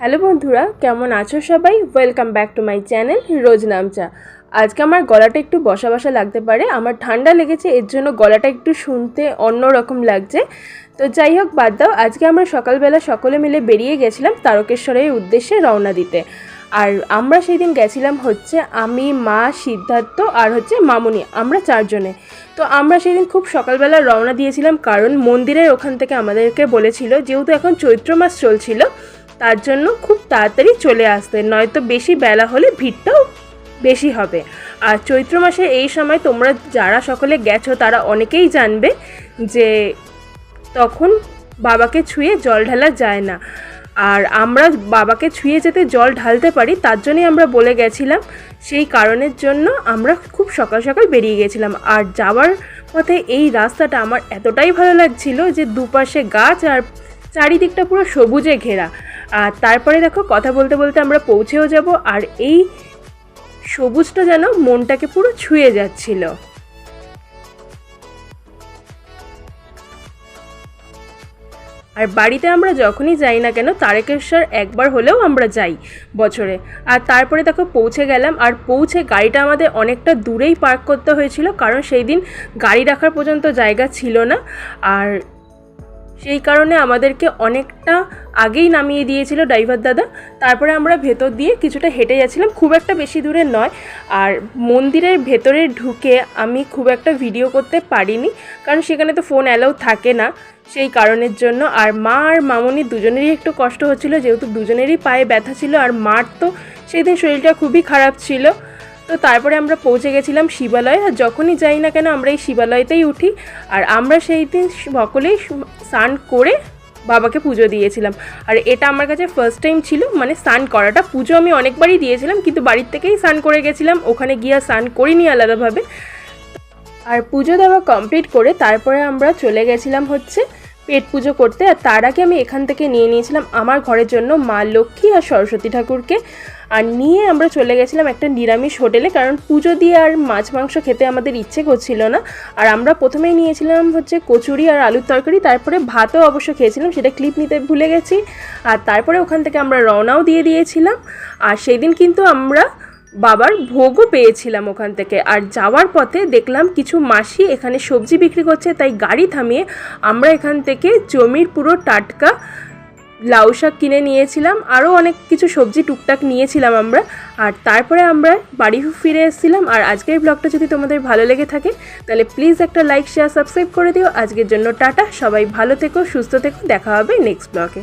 Hello বন্ধুরা, কেমন আছো সবাই? Welcome back to my channel Roznamcha. আজকে আমার গলাটা একটু বসা বসা লাগতে পারে, আমার ঠান্ডা লেগেছে, এর জন্য গলাটা একটু শুনতে অন্য রকম লাগছে। তো যাই হোক, বাদ দাও, আজকে আমরা সকালবেলা সকলে মিলে বেরিয়ে গেছিলাম তারকেশ্বরের উদ্দেশ্যে রওনা দিতে। আর আমরা সেই দিন গেছিলাম হচ্ছে আমি, মা, সিদ্ধার্থ আর হচ্ছে মামুনি, আমরা চারজনে। তো আমরা সেই দিন খুব সকালবেলা রওনা দিয়েছিলাম কারণ মন্দিরের ওখান থেকে আমাদেরকে বলেছিল, যেহেতু এখন চৈত্র মাস চলছিল তার জন্য খুব তাড়াতাড়ি চলে আসতে, নয়তো বেশি বেলা হলে ভিড়টাও বেশি হবে। আর চৈত্র মাসে এই সময় তোমরা যারা সকলে গেছো, তারা অনেকেই জানবে যে তখন বাবাকে ছুঁয়ে জল ঢালা যায় না। আর আমরা বাবাকে ছুঁয়ে যেতে জল ঢালতে পারি, তার জন্যই আমরা বলে গেছিলাম। সেই কারণের জন্য আমরা খুব সকাল সকাল বেরিয়ে গেছিলাম। আর যাওয়ার পথে এই রাস্তাটা আমার এতটাই ভালো লাগছিল যে দুপাশে গাছ আর চারিদিকটা পুরো সবুজে ঘেরা। আর তারপরে দেখো, কথা বলতে বলতে আমরা পৌঁছেও যাব আর এই সবুজটা যেন মনটাকে পুরো ছুঁয়ে যাচ্ছিল। আর বাড়িতে আমরা যখনই যাই না কেন, তারকেশ্বর একবার হলেও আমরা যাই বছরে। আর তারপরে দেখো, পৌঁছে গেলাম আর পৌঁছে গাড়িটা আমাদের অনেকটা দূরেই পার্ক করতে হয়েছিল, কারণ সেই দিন গাড়ি রাখার পর্যন্ত জায়গা ছিল না। আর সেই কারণে আমাদেরকে অনেকটা আগেই নামিয়ে দিয়েছিল ড্রাইভার দাদা। তারপরে আমরা ভেতর দিয়ে কিছুটা হেঁটে যাচ্ছিলাম। খুব একটা বেশি দূরে নয়। আর মন্দিরের ভেতরে ঢুকে আমি খুব একটা ভিডিও করতে পারিনি। কারণ সেখানে তো ফোন অ্যালাউ থাকে না। সেই কারণের জন্য আর মা আর মামনি দুজনেরই একটু কষ্ট হচ্ছিল। যেহেতু দুজনেরই পায়ে ব্যথা ছিল আর মার তো সেই দিন শরীরটা খুবই খারাপ ছিল। তো তারপরে আমরা পৌঁছে গেছিলাম শিবালয়, আর যখনই যাই না কেন আমরা এই শিবালয়তেই উঠি। আর আমরা সেই দিন সকলেই স্নান করে বাবাকে পুজো দিয়েছিলাম। আর এটা আমার কাছে ফার্স্ট টাইম ছিল মানে স্নান করাটা। পুজো আমি অনেকবারই দিয়েছিলাম, কিন্তু বাড়ির থেকেই স্নান করে গেছিলাম। ওখানে গিয়ে স্নান করিনি আলাদাভাবে। আর পুজো দেওয়া কমপ্লিট করে তারপরে আমরা চলে গেছিলাম হচ্ছে পেট পুজো করতে, আর তার আগে আমি এখান থেকে নিয়ে নিয়েছিলাম আমার ঘরের জন্য মা লক্ষ্মী আর সরস্বতী ঠাকুরকে। আর নিয়ে আমরা চলে গেছিলাম একটা নিরামিষ হোটেলে, কারণ পুজো দিয়ে আর মাছ মাংস খেতে আমাদের ইচ্ছে করছিল না। আর আমরা প্রথমেই নিয়েছিলাম হচ্ছে কচুরি আর আলুর তরকারি, তারপরে ভাতও অবশ্য খেয়েছিলাম, সেটা ক্লিপ নিতে ভুলে গেছি। আর তারপরে ওখান থেকে আমরা রওনাও দিয়ে দিয়েছিলাম। আর সেই দিন কিন্তু আমরা বাবার ভোগও পেয়েছিলাম ওখান থেকে। আর যাওয়ার পথে দেখলাম কিছু মাসি এখানে সবজি বিক্রি করছে, তাই গাড়ি থামিয়ে আমরা এখান থেকে জমির পুরো টাটকা লাউ শাক কিনে নিয়েছিলাম। আরও অনেক কিছু সবজি টুকটাক নিয়েছিলাম আমরা। আর তারপরে আমরা বাড়ি ফিরে এসেছিলাম। আর আজকের ব্লগটা যদি তোমাদের ভালো লেগে থাকে, তাহলে প্লিজ একটা লাইক শেয়ার সাবস্ক্রাইব করে দিও। আজকের জন্য টাটা। সবাই ভালো থেকো, সুস্থ থেকো। দেখা হবে নেক্সট ব্লগে